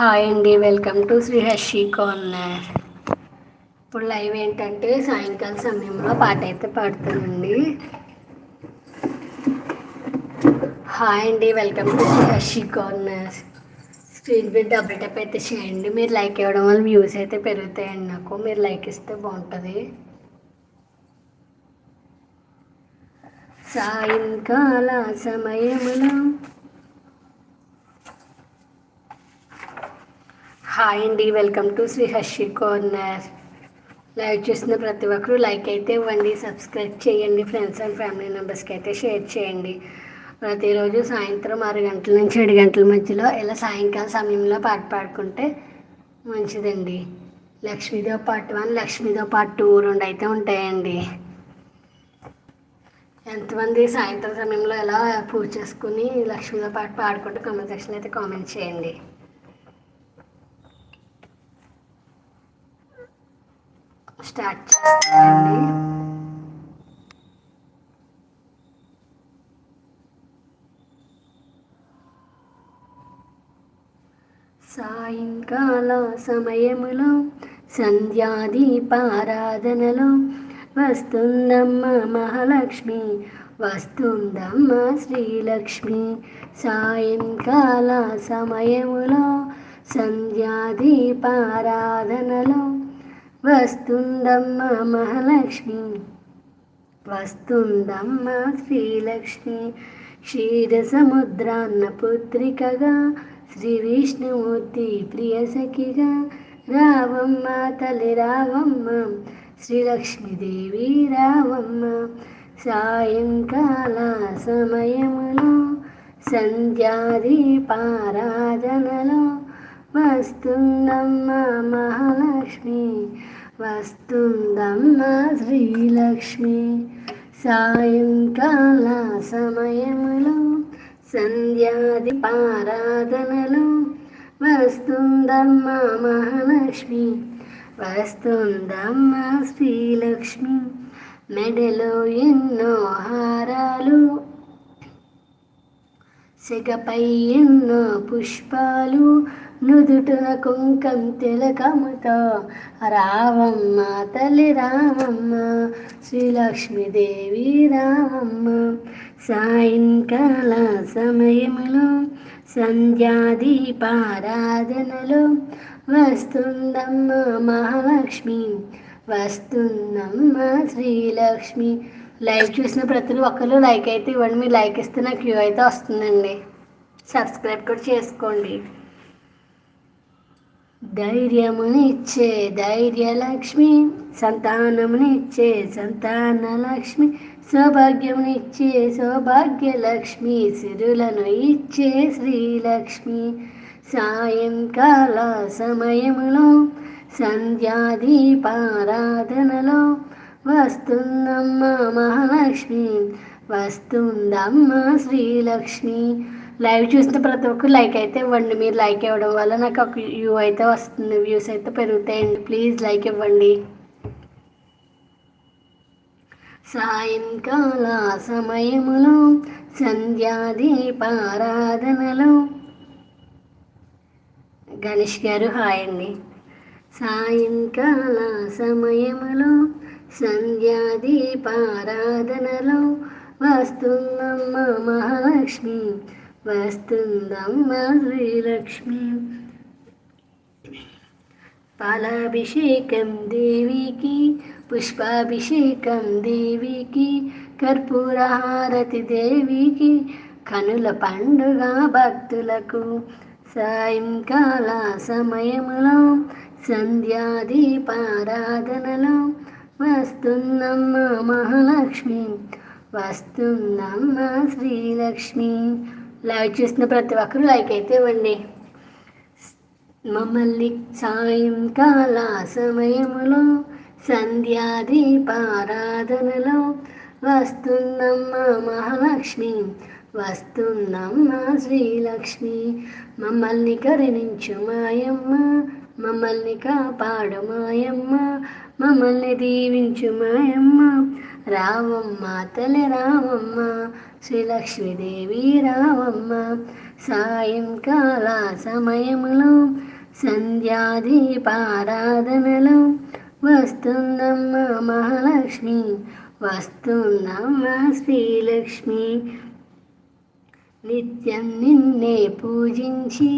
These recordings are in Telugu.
హాయ్ అండి వెల్కమ్ టు శ్రీహర్షి కార్నర్. ఇప్పుడు లైవ్ ఏంటంటే సాయంకాల సమయంలో పాట అయితే పాడుతానండి. హాయ్ అండి welcome to Sriharshi corner. Screen మీద డబుల్ టైప్ అయితే చేయండి. మీరు లైక్ ఇవ్వడం వల్ల వ్యూస్ అయితే పెరుగుతాయండి నాకు. మీరు లైక్ ఇస్తే బాగుంటుంది. సాయంకాల సమయంలో హాయ్ అండి welcome to Sri Harshi corner. Live చూసిన ప్రతి ఒక్కరూ లైక్ అయితే ఇవ్వండి సబ్స్క్రైబ్ చేయండి ఫ్రెండ్స్ అండ్ ఫ్యామిలీ మెంబర్స్కి అయితే షేర్ చేయండి. ప్రతిరోజు సాయంత్రం ఆరు గంటల నుంచి ఏడు గంటల మధ్యలో ఇలా సాయంకాల సమయంలో పాట పాడుకుంటే మంచిదండి. Lakshmidev part one Lakshmidev part two రెండు అయితే ఉంటాయండి. ఎంతమంది సాయంత్రం సమయంలో ఎలా పూజ చేసుకుని లక్ష్మీదేవ్ పాట పాడుకుంటూ కామెంట్ సెక్షన్ అయితే కామెంట్ చేయండి. స్టార్ట్ చేస్తానండి. సాయంకాల సమయములో సంధ్యాదీపారాధనలో వస్తుందమ్మ మహాలక్ష్మి వస్తుందమ్మ శ్రీలక్ష్మి. సాయంకాల సమయములో సంధ్యాదీపారాధనలో వస్తుందమ్మ మహాలక్ష్మి. వస్తుందమ్మ శ్రీలక్ష్మి. క్షీర సముద్రాన్న పుత్రికగా శ్రీ విష్ణుమూర్తి ప్రియసఖిగా రావమ్మ తల్లి రావమ్మ శ్రీలక్ష్మీదేవి రావమ్మ. సాయంకాల సమయములో సంధ్యాదీపారాధనలో వస్తుందమ్మ మహాలక్ష్మి వస్తుందమ్మ శ్రీలక్ష్మి. సాయంకాల సమయములో సంధ్యాది పారాధనలు వస్తుందమ్మ మహాలక్ష్మి వస్తుందమ్మ శ్రీలక్ష్మి. మెడలో ఎన్నో హారాలు సిగపై ఎన్నో పుష్పాలు నుదుటున కుంకం తిలకముతో రావమ్మ తల్లి రామమ్మ శ్రీలక్ష్మీదేవి రామమ్మ. సాయంకాల సమయములో సంధ్యాదీపారాధనలో వస్తుందమ్మ మహాలక్ష్మి వస్తుందమ్మ శ్రీలక్ష్మి. లైవ్ చూసిన ప్రతి ఒక్కరు లైక్ అయితే ఇవ్వండి. మీరు లైక్ ఇస్తే నాకు క్యూ అయితే వస్తుందండి. సబ్స్క్రైబ్ కూడా చేసుకోండి. ధైర్యమునిచ్చే ధైర్యలక్ష్మి సంతానమునిచ్చే సంతాన లక్ష్మి సౌభాగ్యమునిచ్చే సౌభాగ్యలక్ష్మి సిరులను ఇచ్చే శ్రీలక్ష్మి. సాయంకాల సమయములో సంధ్యాదీపారాధనలో వస్తుందమ్మ మహాలక్ష్మి వస్తుందమ్మ శ్రీలక్ష్మి. లైవ్ చూసిన ప్రతి ఒక్కరు లైక్ అయితే ఇవ్వండి. మీరు లైక్ ఇవ్వడం వల్ల నాకు ఒక వ్యూ అయితే వస్తుంది. వ్యూస్ అయితే పెరుగుతాయండి. ప్లీజ్ లైక్ ఇవ్వండి. సాయంకాల సమయములో సంధ్యాదీపారాధనలో గణేష్ గారు హాయ్ అండి. సాయంకాల సమయములో సంధ్యాదీపారాధనలో వస్తుందమ్మ మహాలక్ష్మి. వస్తుందమ్మ శ్రీలక్ష్మి. పాలాభిషేకం దేవికి పుష్పాభిషేకం దేవికి కర్పూరహారతి దేవికి కనుల పండుగ భక్తులకు. సాయంకాల సమయములో సంధ్యాదీపారాధనలో వస్తుందమ్మ మహాలక్ష్మి వస్తుందమ్మ శ్రీలక్ష్మి. లైవ్ చూసిన ప్రతి ఒక్కరు లైక్ అయితే ఇవ్వండి. మమ్మల్ని సాయంకాల సమయములో సంధ్యాదీపారాధనలో వస్తుందమ్మ మహాలక్ష్మి వస్తుందమ్మ శ్రీలక్ష్మి మమ్మల్ని కరుణించు మాయమ్మ మమ్మల్ని కాపాడు మాయమ్మ మమ్మల్ని దీవించు మాయమ్మ రావమ్మ తల్లి రావమ్మ శ్రీ లక్ష్మీదేవి రావమ్మ సాయంకాల సమయములో సంధ్యాదీపారాధనలో వస్తుందమ్మ మహాలక్ష్మి వస్తుందమ్మ శ్రీలక్ష్మి. నిత్యం నిన్నే పూజించి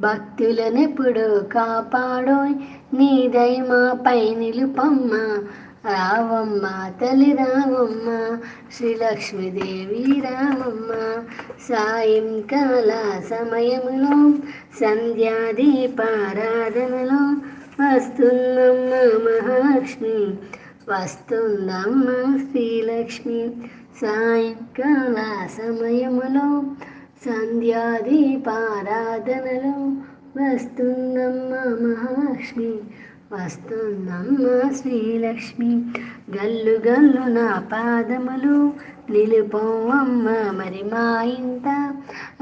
భక్తులనెప్పుడు కాపాడోయ్ నీ దయమాపై నిలుపమ్మ. రావమ్మ తల్లి రావమ్మ శ్రీలక్ష్మీదేవి రావమ్మ. సాయంకాల సమయములో సంధ్యాదీపారాధనలో వస్తుందమ్మ మహాలక్ష్మి వస్తుందమ్మ శ్రీలక్ష్మి సాయంకాల సమయములో సంధ్యాదీపారాధనలో వస్తుందమ్మ మహాలక్ష్మి. వస్తుందమ్మ శ్రీలక్ష్మి. గల్లు గల్లు నా పాదములు నిలుపోవమ్మ మరి మా ఇంట.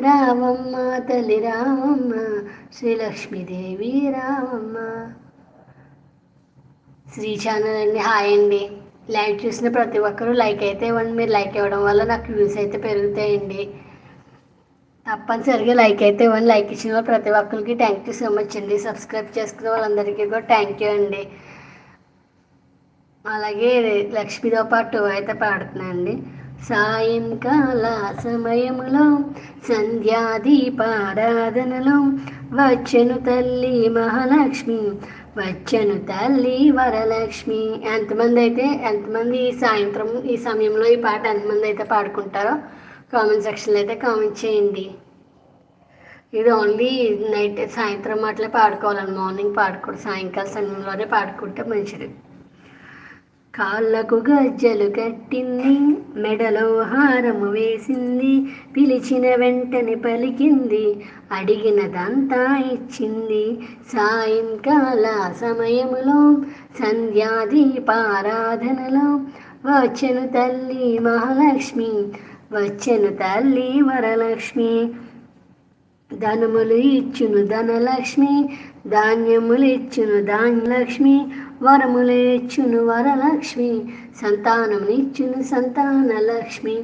రావమ్మ తల్లి రావమ్మ శ్రీలక్ష్మీదేవి రావమ్మ. శ్రీ ఛానల్ అండి హాయ్ అండి. లైక్ చూసిన ప్రతి ఒక్కరూ లైక్ అయితే ఇవ్వండి. మీరు లైక్ ఇవ్వడం వల్ల నాకు వ్యూస్ అయితే పెరుగుతాయండి. తప్పనిసరిగా లైక్ అయితే ఇవ్వండి. లైక్ ఇచ్చిన వాళ్ళు ప్రతి ఒక్కరికి థ్యాంక్ యూ సో మచ్ అండి. సబ్స్క్రైబ్ చేసుకున్న వాళ్ళందరికీ కూడా థ్యాంక్ యూ అండి. అలాగే లక్ష్మీతో పాటు అయితే పాడుతున్నాయండి సాయంకాల సమయములో సంధ్యాదీపారాధనలో వచ్చెను తల్లి మహాలక్ష్మి వచ్చెను తల్లి వరలక్ష్మి. ఎంతమంది అయితే ఎంతమంది ఈ సాయంత్రం ఈ సమయంలో ఈ పాట ఎంతమంది అయితే పాడుకుంటారో కామెంట్ సెక్షన్లో అయితే కామెంట్ చేయండి. ఇది ఓన్లీ నైట్ సాయంత్రం అట్లా పాడుకోవాలని మార్నింగ్ పాడుకోడు సాయంకాల సమయంలోనే పాడుకుంటే మంచిది. కాళ్ళకు గజ్జలు కట్టింది మెడలో హారము వేసింది పిలిచిన వెంటనే పలికింది అడిగినదంతా ఇచ్చింది. సాయంకాల సమయములో సంధ్యాదీపారాధనలో వచ్చను తల్లి మహాలక్ష్మి వచ్చెను తల్లి వరలక్ష్మి. ధనములు ఇచ్చును ధనలక్ష్మి ధాన్యములు ఇచ్చును ధాన్యలక్ష్మి వరములు ఇచ్చును వరలక్ష్మి సంతానమునిచ్చును సంతానలక్ష్మి.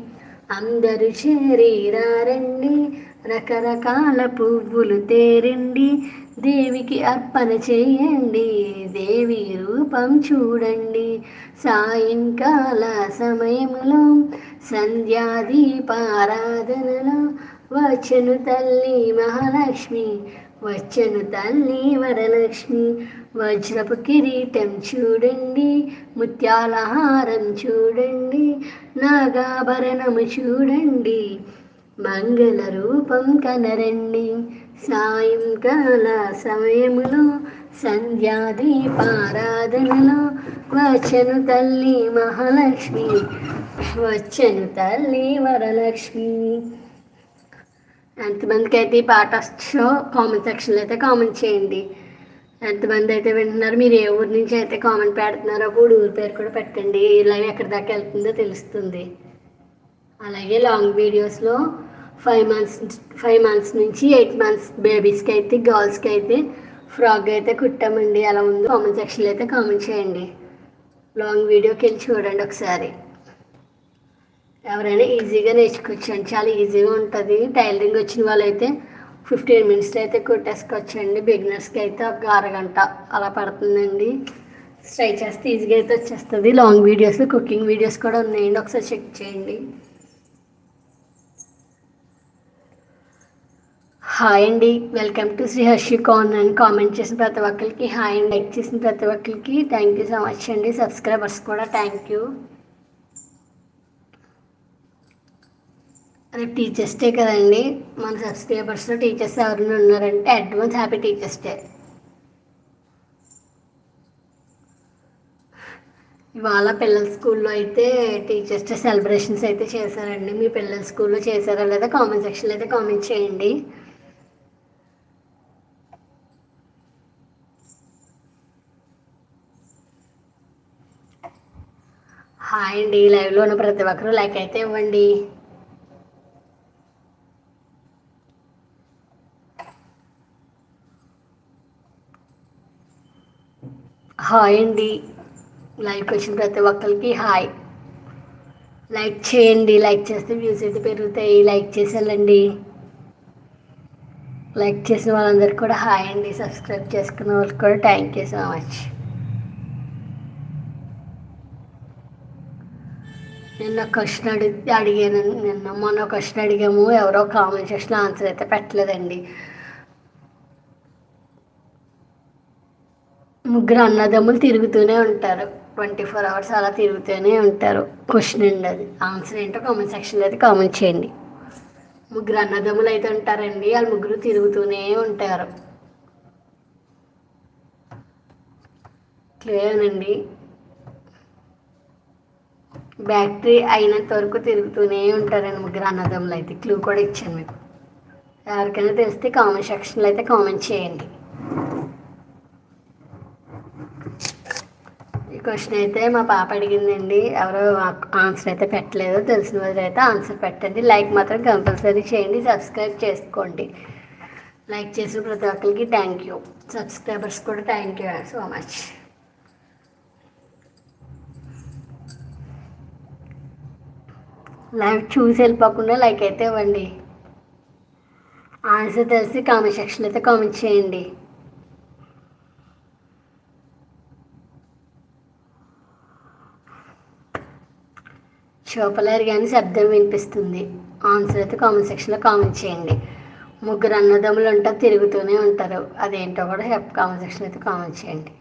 అందరూ చేరీరారండి రకరకాల పువ్వులు తేరండి దేవికి అర్పణ చేయండి దేవి రూపం చూడండి. సాయంకాల సమయములో సంధ్యాదీపారాధనలో వచ్చను తల్లి మహాలక్ష్మి వచ్చను తల్లి వరలక్ష్మి. వజ్రపు కిరీటం చూడండి ముత్యాల హారం చూడండి నాగాభరణము చూడండి. మంగళ రూపం కనరండి సాయంకాల సమయములో సంధ్యాదీపారాధనలో వచ్చను తల్లి మహాలక్ష్మి. వచ్చను తల్లి వరలక్ష్మి. ఎంతమందికి అయితే ఈ పాట వచ్చో కామెంట్ సెక్షన్లో అయితే కామెంట్ చేయండి. ఎంతమంది అయితే వింటున్నారు మీరు ఏ ఊరి నుంచి అయితే కామెంట్ పెడుతున్నారో కూడా ఊరి పేరు కూడా పెట్టండి. లైవ్ ఎక్కడి దాకా వెళ్తుందో తెలుస్తుంది. అలాగే లాంగ్ వీడియోస్లో ఫైవ్ మంత్స్ ఫైవ్ మంత్స్ నుంచి ఎయిట్ మంత్స్ బేబీస్కి అయితే గర్ల్స్కి అయితే ఫ్రాక్ అయితే కుట్టామండి. ఎలా ఉందో కామెంట్ సెక్షన్లో అయితే కామెంట్ చేయండి. లాంగ్ వీడియోకి వెళ్ళి చూడండి ఒకసారి. ఎవరైనా ఈజీగా నేర్చుకోవచ్చండి. చాలా ఈజీగా ఉంటుంది. టైలరింగ్ వచ్చిన వాళ్ళైతే ఫిఫ్టీన్ మినిట్స్ అయితే కుట్టేసుకోవచ్చండి. బిగినర్స్కి అయితే ఒక అరగంట అలా పడుతుందండి. ట్రై చేస్తే ఈజీగా అయితే వచ్చేస్తుంది. లాంగ్ వీడియోస్ కుకింగ్ వీడియోస్ కూడా ఉన్నాయండి. ఒకసారి చెక్ చేయండి. హాయ్ అండి. వెల్కమ్ టు శ్రీ హర్షి కాన్ అని కామెంట్ చేసిన ప్రతి ఒక్కరికి. హాయ్ అండి. లైక్ చేసిన ప్రతి ఒక్కరికి. థ్యాంక్ యూ సో మచ్ అండి. సబ్స్క్రైబర్స్ కూడా థ్యాంక్ యూ రేపు టీచర్స్ డే కదండి మన సబ్స్క్రైబర్స్లో టీచర్స్ ఎవరైనా ఉన్నారంటే అడ్వాన్స్ హ్యాపీ టీచర్స్ డే ఇవాళ పిల్లల స్కూల్లో అయితే టీచర్స్ డే సెలబ్రేషన్స్ అయితే చేశారండి. మీ పిల్లల స్కూల్లో చేశారా లేదా కామెంట్ సెక్షన్లో అయితే కామెంట్ చేయండి. హాయ్ అండి. లైవ్లో ఉన్న ప్రతి ఒక్కరూ లైక్ అయితే ఇవ్వండి. హాయ్ అండి. లైవ్కి వచ్చిన ప్రతి ఒక్కరికి హాయ్. లైక్ చేయండి లైక్ చేస్తే వ్యూస్ అయితే పెరుగుతాయి. లైక్ చేసేయాలండి లైక్ చేసిన వాళ్ళందరికీ కూడా హాయ్ అండి. సబ్స్క్రైబ్ చేసుకున్న వాళ్ళకి కూడా థ్యాంక్ యూ సో మచ్. నిన్న క్వశ్చన్ అడిగి అడిగాను. నిన్న మొన్న క్వశ్చన్ అడిగాము. ఎవరో కామెంట్ సెక్షన్ ఆన్సర్ అయితే పెట్టలేదండి. ముగ్గురు అన్నదమ్ములు తిరుగుతూనే ఉంటారు. ట్వంటీ ఫోర్ అవర్స్ అలా తిరుగుతూనే ఉంటారు. క్వశ్చన్ అండి అది. ఆన్సర్ ఏంటో కామెంట్ సెక్షన్లో అయితే కామెంట్ చేయండి. ముగ్గురు అన్నదమ్ములు అయితే ఉంటారండి. వాళ్ళు ముగ్గురు తిరుగుతూనే ఉంటారు. క్లియర్నండి బ్యాటరీ అయినంత వరకు తిరుగుతూనే ఉంటారండి ముగ్గురు అన్నదమ్ములు అయితే. క్లూ కూడా ఇచ్చాను మీకు. ఎవరికైనా తెలిస్తే కామెంట్ సెక్షన్లో అయితే కామెంట్ చేయండి. క్వశ్చన్ అయితే మా పాప అడిగిందండి. ఎవరో ఆన్సర్ అయితే పెట్టలేదు. తెలిసిన వాళ్ళు అయితే ఆన్సర్ పెట్టండి. లైక్ మాత్రం కంపల్సరీ చేయండి. సబ్స్క్రైబ్ చేసుకోండి. లైక్ చేసిన ప్రతి ఒక్కరికి థ్యాంక్ యూ సబ్స్క్రైబర్స్ కూడా thank you so much live చూసి వెళ్ళిపోకుండా లైక్ అయితే ఇవ్వండి. ఆన్సర్ తెలిసి కామెంట్ సెక్షన్లో అయితే కామెంట్ చేయండి. చూపలేరు కానీ శబ్దం వినిపిస్తుంది. ఆన్సర్ అయితే కామెంట్ సెక్షన్లో కామెంట్ చేయండి. ముగ్గురు అన్నదమ్ములు ఉంటారు తిరుగుతూనే ఉంటారు. అదేంటో కూడా కామెంట్ సెక్షన్ అయితే కామెంట్ చేయండి.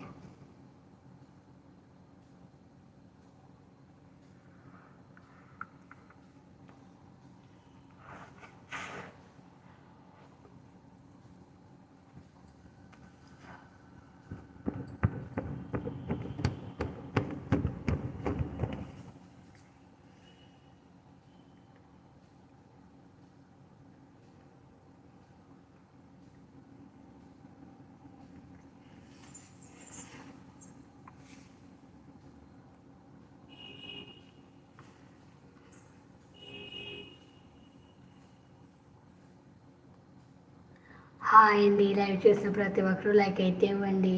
హాయ్ అండి లైవ్ చూసిన ప్రతి ఒక్కరూ లైక్ అయితే ఇవ్వండి.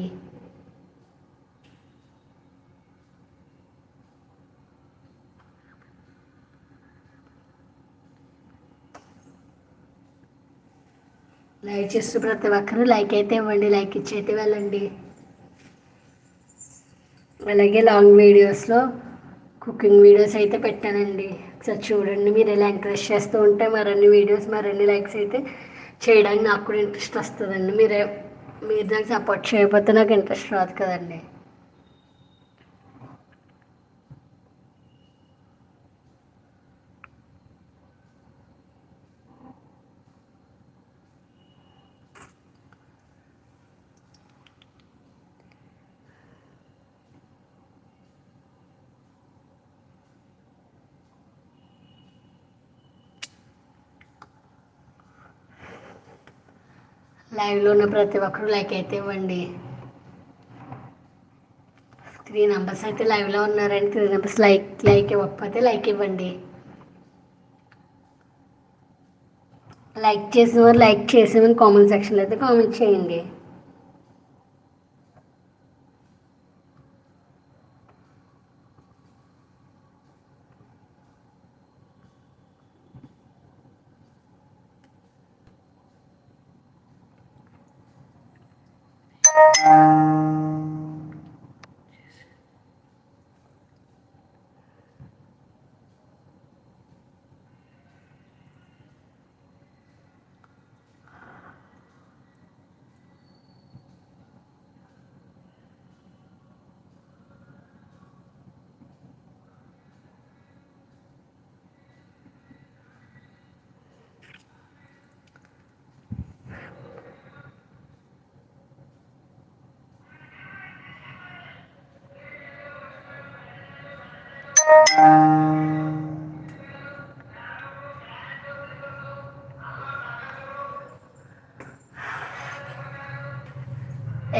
లైక్ చేస్తున్న ప్రతి ఒక్కరూ లైక్ అయితే ఇవ్వండి లైక్ ఇచ్చి అయితే వెళ్ళండి. అలాగే లాంగ్ వీడియోస్లో కుకింగ్ వీడియోస్ అయితే పెట్టానండి. ఒకసారి చూడండి మీరు ఎలా ఎంకరేజ్ చేస్తూ ఉంటే మరిన్ని వీడియోస్ మరిన్ని లైక్స్ అయితే చేయడానికి నాకు కూడా ఇంట్రెస్ట్ వస్తుందండి. మీరే మీరు నాకు సపోర్ట్ చేయకపోతే నాకు ఇంట్రెస్ట్ రాదు కదండి. లైవ్లో ఉన్న ప్రతి ఒక్కరు లైక్ అయితే ఇవ్వండి. త్రీ నెంబర్స్ అయితే లైవ్లో ఉన్నారండి. త్రీ నెంబర్స్ లైక్ లైక్ ఇవ్వకపోతే లైక్ ఇవ్వండి. లైక్ చేసిన వారు లైక్ చేసామని కామెంట్ సెక్షన్లో అయితే కామెంట్ చేయండి.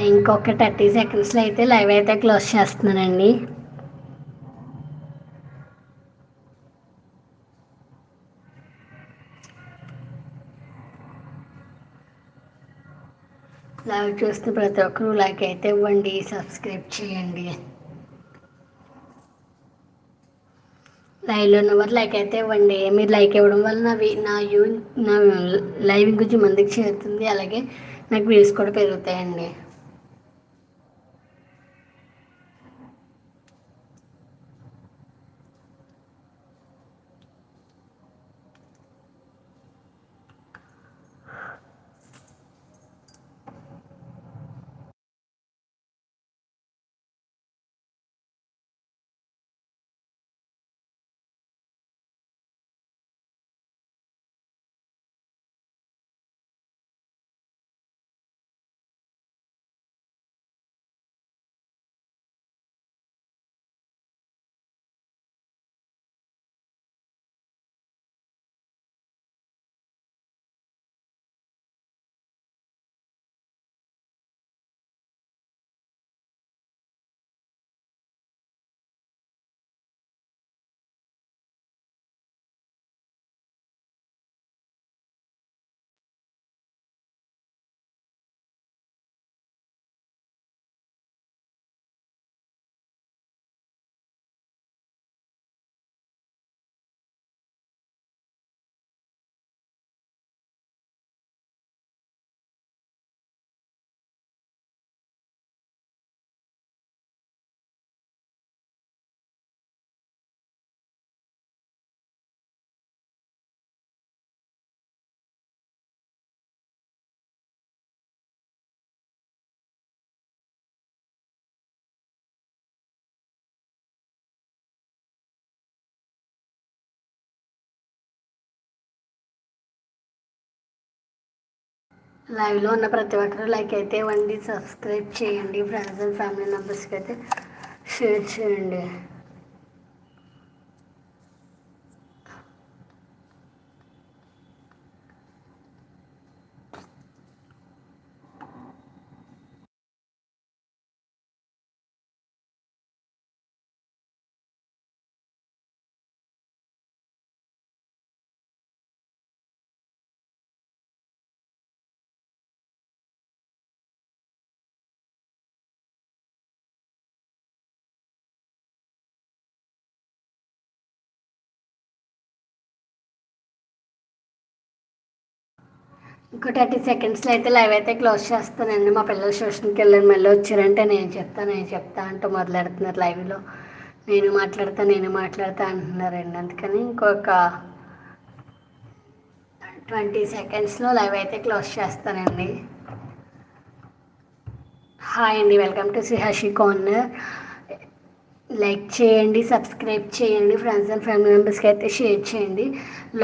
ఇంకొక థర్టీ సెకండ్స్లో అయితే లైవ్ అయితే క్లోజ్ చేస్తున్నానండి. లైవ్ చూస్తున్న ప్రతి ఒక్కరూ లైక్ అయితే ఇవ్వండి సబ్స్క్రైబ్ చేయండి. లైవ్లో ఉన్నవారు లైక్ అయితే ఇవ్వండి. మీరు లైక్ ఇవ్వడం వల్ల నా నా యూ నా లైవ్ గురించి మందికి చేరుతుంది. అలాగే నాకు వ్యూస్ కూడా పెరుగుతాయండి. లైవ్లో ఉన్న ప్రతి ఒక్కరూ లైక్ అయితే ఇవ్వండి సబ్స్క్రైబ్ చేయండి. ఫ్రెండ్స్ అండ్ ఫ్యామిలీ మెంబర్స్కి అయితే షేర్ చేయండి. ఇంకో థర్టీ సెకండ్స్లో అయితే లైవ్ అయితే క్లోజ్ చేస్తానండి. మా పిల్లలు ట్యూషన్కి వెళ్ళారు మళ్ళీ వచ్చారంటే నేను చెప్తా నేను చెప్తా అంటూ మొదలెడుతున్నారు లైవ్లో. నేను మాట్లాడతా నేను మాట్లాడతా అంటున్నారండి. అందుకని ఇంకొక ట్వంటీ సెకండ్స్లో లైవ్ అయితే క్లోజ్ చేస్తానండి. హాయ్ అండి welcome to Sriharshi corner. Like చేయండి సబ్స్క్రైబ్ చేయండి ఫ్రెండ్స్ అండ్ ఫ్యామిలీ మెంబర్స్కి అయితే షేర్ చేయండి.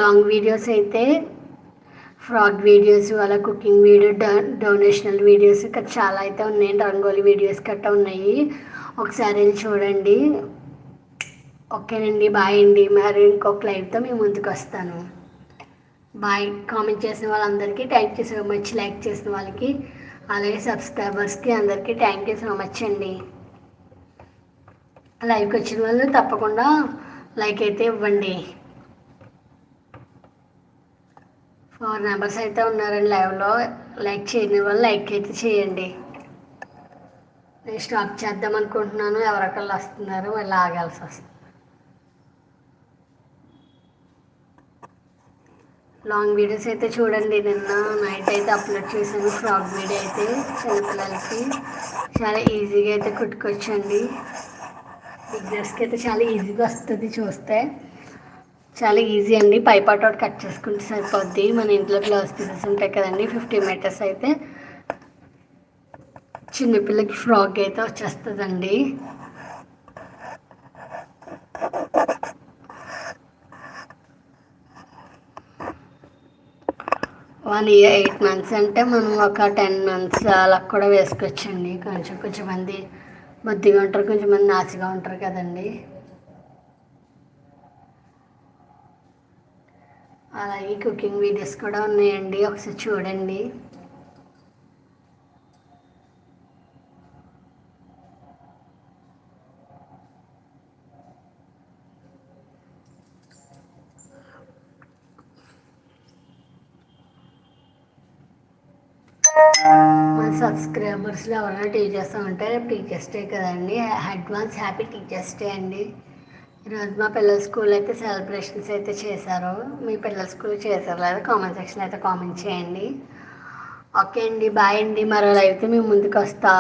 లాంగ్ వీడియోస్ అయితే ఫ్రాడ్ వీడియోస్ అలా కుకింగ్ వీడియో డొనేషనల్ వీడియోస్ ఇక్కడ చాలా అయితే ఉన్నాయి. రంగోలీ వీడియోస్ గట్టా ఉన్నాయి. ఒకసారి వెళ్ళి చూడండి. ఓకేనండి బాయ్ అండి. మరి ఇంకొక లైవ్తో మేము ముందుకు వస్తాను. బాయ్. కామెంట్ చేసిన వాళ్ళందరికీ thank you so much like చేసిన వాళ్ళకి అలాగే సబ్స్క్రైబర్స్కి అందరికీ థ్యాంక్ యూ సో మచ్ అండి. లైవ్కి వచ్చిన వాళ్ళు తప్పకుండా లైక్ అయితే ఇవ్వండి. ఫోర్ మెంబర్స్ అయితే ఉన్నారండి లైవ్లో లైక్ చేయని వాళ్ళు లైక్ అయితే చేయండి. నేను స్టాప్ చేద్దాం అనుకుంటున్నాను. ఎవరొకళ్ళు వస్తున్నారు మళ్ళీ ఆగాల్సి వస్తుంది. లాంగ్ వీడియోస్ అయితే చూడండి. నిన్న నైట్ అయితే అప్లోడ్ చేశాను ఫ్రాక్ వీడియో అయితే చిన్నపిల్లలకి. చాలా ఈజీగా అయితే కుట్టుకొచ్చండి. బిగ్నర్స్కి అయితే చాలా ఈజీగా వస్తుంది చూస్తే. చాలా ఈజీ అండి. పైపాట్ ఒకటి కట్ చేసుకుంటే సరిపోద్ది. మన ఇంట్లో గ్లాస్ పీసెస్ ఉంటాయి కదండి. ఫిఫ్టీ మీటర్స్ అయితే చిన్నపిల్లకి ఫ్రాక్ అయితే వచ్చేస్తుందండి. వన్ ఇయర్ ఎయిట్ మంత్స్ అంటే మనం ఒక టెన్ మంత్స్ అలా కూడా వేసుకోవచ్చండి. కొంచెం కొంచెం మంది బుద్ధిగా ఉంటారు కొంచెం మంది నాసిగా ఉంటారు కదండి. అలాగే కుకింగ్ వీడియోస్ కూడా ఉన్నాయండి. ఒకసారి చూడండి. మన సబ్స్క్రైబర్స్లో ఎవరైనా టీచర్స్ ఉంటే టీచర్స్ డే కదండి. అడ్వాన్స్ హ్యాపీ టీచర్స్ డే అండి. ఈరోజు మా పిల్లల స్కూల్ అయితే సెలబ్రేషన్స్ అయితే చేశారు. మీ పిల్లల స్కూల్ చేశారు లేదా కామెంట్ సెక్షన్ అయితే కామెంట్ చేయండి. ఓకే అండి బాయ్ అండి. మరో లైవ్తో మేము ముందుకు వస్తా.